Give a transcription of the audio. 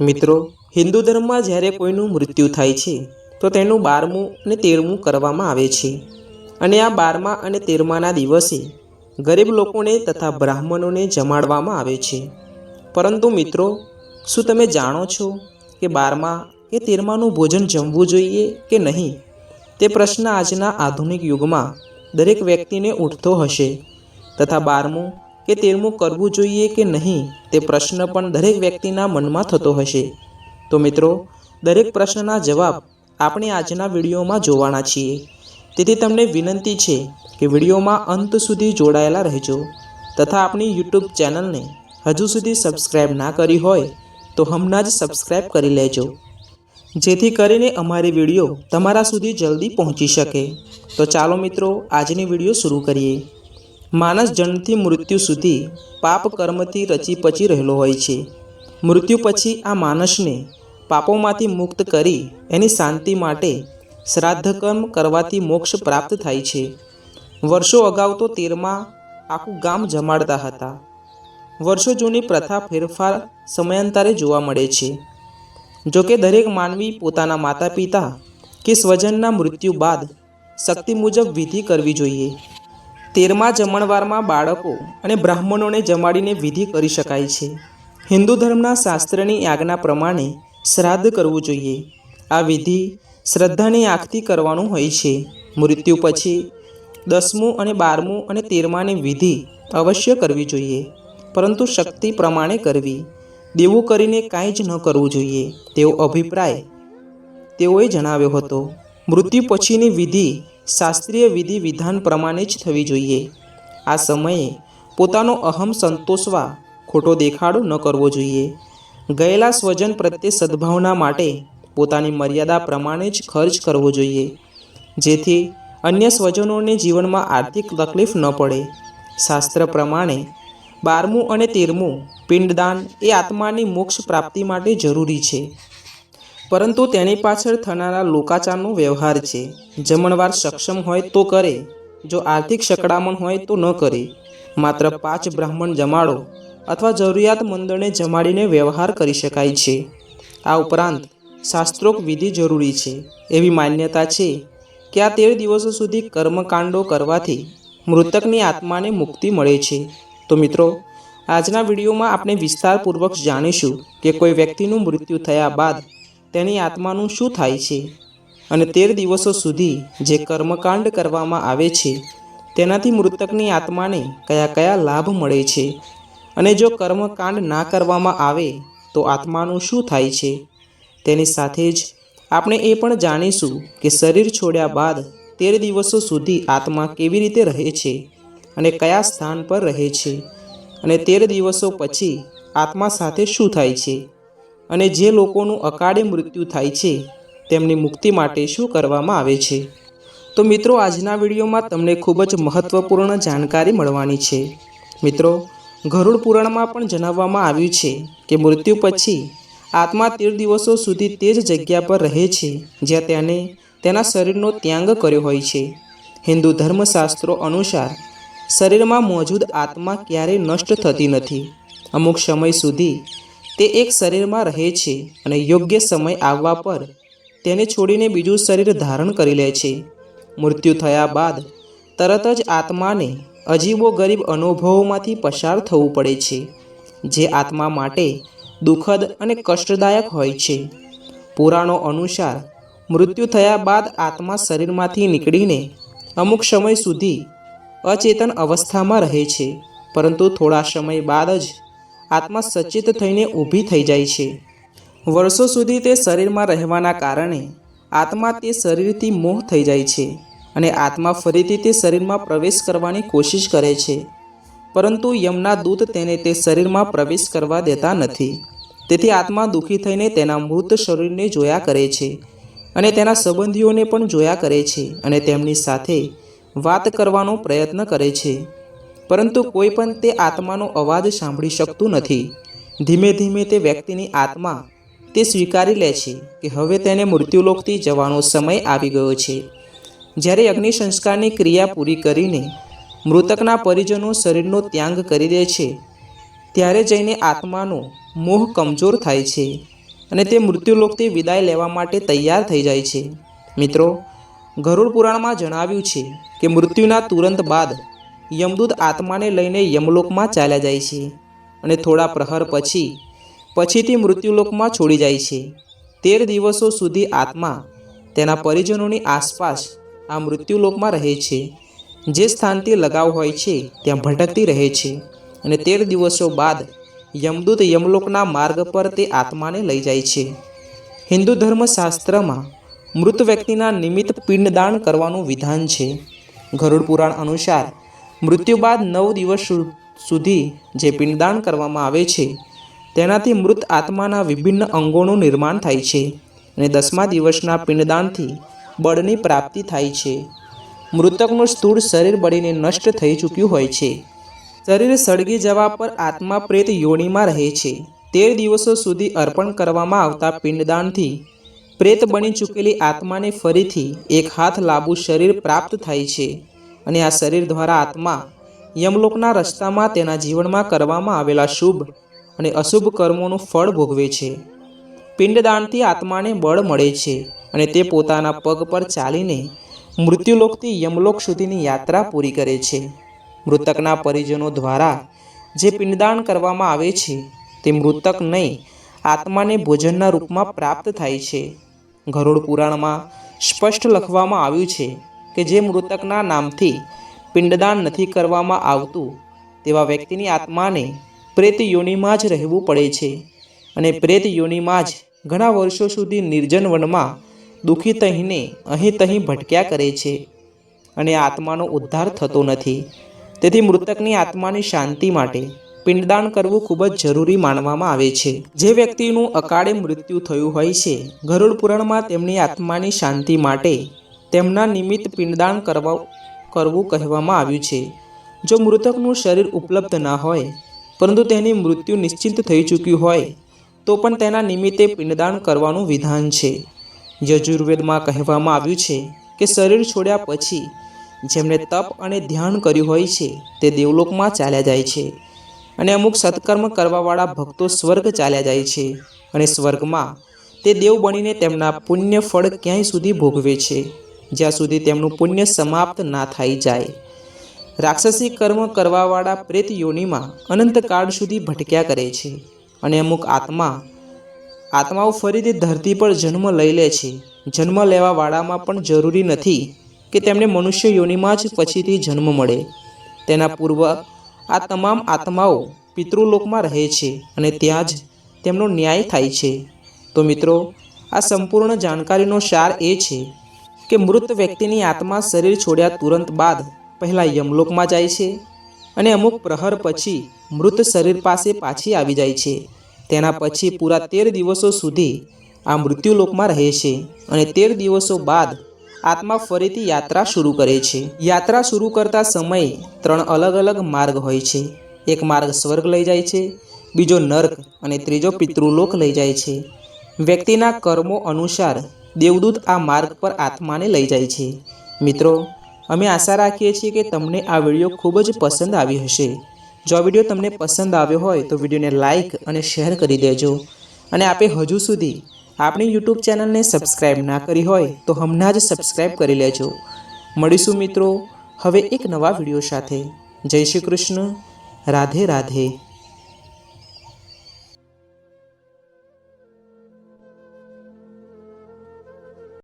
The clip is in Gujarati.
મિત્રો, હિન્દુ ધર્મમાં જ્યારે કોઈનું મૃત્યુ થાય છે, તો તેનું બારમું અને તેરમું કરવામાં આવે છે. અને આ બારમા અને તેરમાના દિવસે ગરીબ લોકોને તથા બ્રાહ્મણોને જમાડવામાં આવે છે. પરંતુ મિત્રો, શું તમે જાણો છો કે બારમા કે તેરમાનું ભોજન જમવું જોઈએ કે નહીં? તે પ્રશ્ન આજના આધુનિક યુગમાં દરેક વ્યક્તિને ઉઠતો હશે. તથા બારમું કે તેરમું કરવું જોઈએ કે નહીં, તે પ્રશ્ન પણ દરેક વ્યક્તિના મનમાં થતો હશે. તો મિત્રો, દરેક પ્રશ્નના જવાબ આપણે આજના વિડીયોમાં જોવાના છીએ. તેથી તમને વિનંતી છે કે વિડીયોમાં અંત સુધી જોડાયેલા રહેજો. તથા આપણી યુટ્યુબ ચેનલને હજુ સુધી સબસ્ક્રાઈબ ના કરી હોય, તો હમણાં જ સબસ્ક્રાઈબ કરી લેજો. જેથી કરીને અમારી વીડિયો તમારા સુધી જલ્દી પહોંચી શકે. તો ચાલો મિત્રો, આજની વીડિયો શરૂ કરીએ. માણસ જન્મથી મૃત્યુ સુધી પાપ કર્મથી રચી પચી રહેલો હોય છે. મૃત્યુ પછી આ માણસને પાપોમાંથી મુક્ત કરી એની શાંતિ માટે શ્રાદ્ધ કર્મ કરવાથી મોક્ષ પ્રાપ્ત થાય છે. વર્ષો અગાઉ તો તેરમાં આખું ગામ જમાડતા હતા. વર્ષો જૂની પ્રથા ફેરફાર સમયાંતરે જોવા મળે છે. જોકે દરેક માનવી પોતાના માતા પિતા કે સ્વજનના મૃત્યુ બાદ શક્તિ મુજબ વિધિ કરવી જોઈએ. તેરમા જમણવારમાં બાળકો અને બ્રાહ્મણોને જમાડીને વિધિ કરી શકાય છે. હિન્દુ ધર્મના શાસ્ત્રની આજ્ઞા પ્રમાણે શ્રાદ્ધ કરવું જોઈએ. આ વિધિ શ્રદ્ધાની આંખથી કરવાનું હોય છે. મૃત્યુ પછી દસમું અને બારમું અને તેરમાની વિધિ અવશ્ય કરવી જોઈએ. પરંતુ શક્તિ પ્રમાણે કરવી. દેવું કરીને કાંઈ જ ન કરવું જોઈએ. તેવો અભિપ્રાય તેઓએ જણાવ્યો હતો. મૃત્યુ પછીની વિધિ શાસ્ત્રીય વિધિ વિધાન પ્રમાણે જ થવી જોઈએ. આ સમયે પોતાનો અહમ સંતોષવા ખોટો દેખાડો ન કરવો જોઈએ. ગયેલા સ્વજન પ્રત્યે સદ્ભાવના માટે પોતાની મર્યાદા પ્રમાણે જ ખર્ચ કરવો જોઈએ. જેથી અન્ય સ્વજનોને જીવનમાં આર્થિક તકલીફ ન પડે. શાસ્ત્ર પ્રમાણે બારમું અને તેરમું પિંડદાન એ આત્માની મોક્ષ પ્રાપ્તિ માટે જરૂરી છે. પરંતુ તેની પાછળ થનારા લોકાચારનો વ્યવહાર છે. જમણવાર સક્ષમ હોય તો કરે, જો આર્થિક સકડામણ હોય તો ન કરે. માત્ર પાંચ બ્રાહ્મણ જમાડો અથવા જરૂરિયાતમંદને જમાડીને વ્યવહાર કરી શકાય છે. આ ઉપરાંત શાસ્ત્રોક વિધિ જરૂરી છે. એવી માન્યતા છે કે આ તેર દિવસો સુધી કર્મકાંડો કરવાથી મૃતકની આત્માને મુક્તિ મળે છે. તો મિત્રો, આજના વિડીયોમાં આપણે વિસ્તારપૂર્વક જાણીશું કે કોઈ વ્યક્તિનું મૃત્યુ થયા બાદ તેની આત્માનું શું થાય છે? અને તેર દિવસો સુધી જે કર્મકાંડ કરવામાં આવે છે, તેનાથી મૃતકની આત્માને કયા કયા લાભ મળે છે? અને જો કર્મકાંડ ના કરવામાં આવે, તો આત્માનું શું થાય છે? તેની સાથે જ આપણે એ પણ જાણીશું કે શરીર છોડ્યા બાદ તેર દિવસો સુધી આત્મા કેવી રીતે રહે છે અને કયા સ્થાન પર રહે છે અને તેર દિવસો પછી આત્મા સાથે શું થાય છે? અને જે લોકોનું અકાળે મૃત્યુ થાય છે, તેમની મુક્તિ માટે શું કરવામાં આવે છે? તો મિત્રો, આજના વિડીયોમાં તમને ખૂબ જ મહત્ત્વપૂર્ણ જાણકારી મળવાની છે. મિત્રો, ગરુડ પુરાણમાં પણ જણાવવામાં આવ્યું છે કે મૃત્યુ પછી આત્મા તેર દિવસો સુધી તે જ જગ્યા પર રહે છે, જ્યાં તેને તેના શરીરનો ત્યાગ કર્યો હોય છે. હિન્દુ ધર્મશાસ્ત્રો અનુસાર, શરીરમાં મોજૂદ આત્મા ક્યારેય નષ્ટ થતી નથી. અમુક સમય સુધી તે એક શરીરમાં રહે છે અને યોગ્ય સમય આવવા પર તેને છોડીને બીજું શરીર ધારણ કરી લે છે. મૃત્યુ થયા બાદ તરત જ આત્માને અજીબો ગરીબ અનુભવોમાંથી પસાર થવું પડે છે, જે આત્મા માટે દુઃખદ અને કષ્ટદાયક હોય છે. પુરાણો અનુસાર મૃત્યુ થયા બાદ આત્મા શરીરમાંથી નીકળીને અમુક સમય સુધી અચેતન અવસ્થામાં રહે છે, પરંતુ થોડા સમય બાદ જ આત્મા સચેત થઈને ઊભી થઈ જાય છે. વર્ષો સુધી તે શરીરમાં રહેવાના કારણે આત્મા તે શરીરથી મોહ થઈ જાય છે અને આત્મા ફરીથી તે શરીરમાં પ્રવેશ કરવાની કોશિશ કરે છે. પરંતુ યમના દૂત તેને તે શરીરમાં પ્રવેશ કરવા દેતા નથી. તેથી આત્મા દુઃખી થઈને તેના મૃત શરીરને જોયા કરે છે અને તેના સંબંધીઓને પણ જોયા કરે છે અને તેમની સાથે વાત કરવાનો પ્રયત્ન કરે છે. પરંતુ કોઈ પણ તે આત્માનો અવાજ સાંભળી શકતું નથી. ધીમે ધીમે તે વ્યક્તિની આત્મા તે સ્વીકારી લે છે કે હવે તેને મૃત્યુલોકથી જવાનો સમય આવી ગયો છે. જ્યારે અગ્નિ સંસ્કારની ક્રિયા પૂરી કરીને મૃતકના પરિજનો શરીરનો ત્યાગ કરી દે છે, ત્યારે જઈને આત્માનો મોહ કમજોર થાય છે અને તે મૃત્યુલોકથી વિદાય લેવા માટે તૈયાર થઈ જાય છે. મિત્રો, ગરુડ પુરાણમાં જણાવ્યું છે કે મૃત્યુના તુરંત બાદ યમદૂત આત્માને લઈને યમલોકમાં ચાલ્યા જાય છે અને થોડા પ્રહર પછી, પછીથી મૃત્યુલોકમાં છોડી જાય છે. તેર દિવસો સુધી આત્મા તેના પરિજનોની આસપાસ આ મૃત્યુલોકમાં રહે છે. જે સ્થાનથી લગાવ હોય છે, ત્યાં ભટકતી રહે છે અને તેર દિવસો બાદ યમદૂત યમલોકના માર્ગ પર તે આત્માને લઈ જાય છે. હિન્દુ ધર્મશાસ્ત્રમાં મૃત વ્યક્તિના નિમિત્ત પિંડદાન કરવાનું વિધાન છે. ગરુડ પુરાણ અનુસાર મૃત્યુ બાદ નવ દિવસ સુધી જે પિંડદાન કરવામાં આવે છે, તેનાથી મૃત આત્માના વિભિન્ન અંગોનું નિર્માણ થાય છે અને દસમા દિવસના પિંડદાનથી બળની પ્રાપ્તિ થાય છે. મૃતકનું સ્થૂળ શરીર બળીને નષ્ટ થઈ ચૂક્યું હોય છે. શરીર સળગી જવા પર આત્મા પ્રેત યોનિમાં રહે છે. તેર દિવસો સુધી અર્પણ કરવામાં આવતા પિંડદાનથી પ્રેત બની ચૂકેલી આત્માને ફરીથી એક હાથ લાંબુ શરીર પ્રાપ્ત થાય છે. અને આ શરીર દ્વારા આત્મા યમલોકના રસ્તામાં તેના જીવનમાં કરવામાં આવેલા શુભ અને અશુભ કર્મોનું ફળ ભોગવે છે. પિંડદાનથી આત્માને બળ મળે છે અને તે પોતાના પગ પર ચાલીને મૃત્યુલોકથી યમલોક સુધીની યાત્રા પૂરી કરે છે. મૃતકના પરિજનો દ્વારા જે પિંડદાન કરવામાં આવે છે, તે મૃતક નહીં, આત્માને ભોજનના રૂપમાં પ્રાપ્ત થાય છે. ગરુડ પુરાણમાં સ્પષ્ટ લખવામાં આવ્યું છે કે જે મૃતકના નામથી પિંડદાન નથી કરવામાં આવતું, તેવા વ્યક્તિની આત્માને પ્રેત યોનિમાં જ રહેવું પડે છે અને પ્રેત યોનિમાં જ ઘણા વર્ષો સુધી નિર્જન વનમાં દુઃખી તહીને અહીં તહીં ભટક્યા કરે છે અને આત્માનો ઉદ્ધાર થતો નથી. તેથી મૃતકની આત્માની શાંતિ માટે પિંડદાન કરવું ખૂબ જ જરૂરી માનવામાં આવે છે. જે વ્યક્તિનું અકાળે મૃત્યુ થયું હોય છે, ગરુડ પુરાણમાં તેમની આત્માની શાંતિ માટે તેમના નિમિત્ત પિંડદાન કરવા, કરવું કહેવામાં આવ્યું છે. જો મૃતકનું શરીર ઉપલબ્ધ ના હોય, પરંતુ તેની મૃત્યુ નિશ્ચિત થઈ ચૂક્યું હોય, તો પણ તેના નિમિત્તે પિંડદાન કરવાનું વિધાન છે. યજુર્વેદમાં કહેવામાં આવ્યું છે કે શરીર છોડ્યા પછી જેમણે તપ અને ધ્યાન કર્યું હોય છે, તે દેવલોકમાં ચાલ્યા જાય છે અને અમુક સત્કર્મ કરવાવાળા ભક્તો સ્વર્ગ ચાલ્યા જાય છે અને સ્વર્ગમાં તે દેવ બનીને તેમના પુણ્ય ફળ ક્યાંય સુધી ભોગવે છે. જ્યાં સુધી તેમનું પુણ્ય સમાપ્ત ના થઈ જાય. રાક્ષસી કર્મ કરવાવાળા પ્રેત યોનિમાં અનંતકાળ સુધી ભટક્યા કરે છે અને અમુક આત્મા, આત્માઓ ફરીથી ધરતી પર જન્મ લઈ લે છે. જન્મ લેવાવાળામાં પણ જરૂરી નથી કે તેમને મનુષ્ય યોનિમાં જ પછીથી જન્મ મળે. તેના પૂર્વ આ તમામ આત્માઓ પિતૃલોકમાં રહે છે અને ત્યાં જ તેમનો ન્યાય થાય છે. તો મિત્રો, આ સંપૂર્ણ જાણકારીનો સાર એ છે કે મૃત વ્યક્તિની આત્મા શરીર છોડ્યા તુરંત બાદ પહેલાં યમલોકમાં જાય છે અને અમુક પ્રહર પછી મૃત શરીર પાસે પાછી આવી જાય છે. તેના પછી પૂરા તેર દિવસો સુધી આ મૃત્યુલોકમાં રહે છે અને તેર દિવસો બાદ આત્મા ફરીથી યાત્રા શરૂ કરે છે. યાત્રા શરૂ કરતા સમયે ત્રણ અલગ અલગ માર્ગ હોય છે. એક માર્ગ સ્વર્ગ લઈ જાય છે, બીજો નર્ક અને ત્રીજો પિતૃલોક લઈ જાય છે. વ્યક્તિના કર્મો અનુસાર દેવદૂત આ માર્ગ પર આત્માને લઈ જાય છે. મિત્રો, અમે આશા રાખીએ છીએ કે તમને આ વીડિયો ખૂબ જ પસંદ આવી હશે. જો આ વીડિયો તમને પસંદ આવ્યો હોય તો વિડીયોને લાઇક અને શેર કરી દેજો. અને આપે હજુ સુધી આપણી યુટ્યુબ ચેનલને સબસ્ક્રાઇબ ના કરી હોય તો હમણાં જ સબસ્ક્રાઇબ કરી લેજો. મળીશું મિત્રો હવે એક નવા વીડિયો સાથે. જય શ્રી કૃષ્ણ. રાધે રાધે.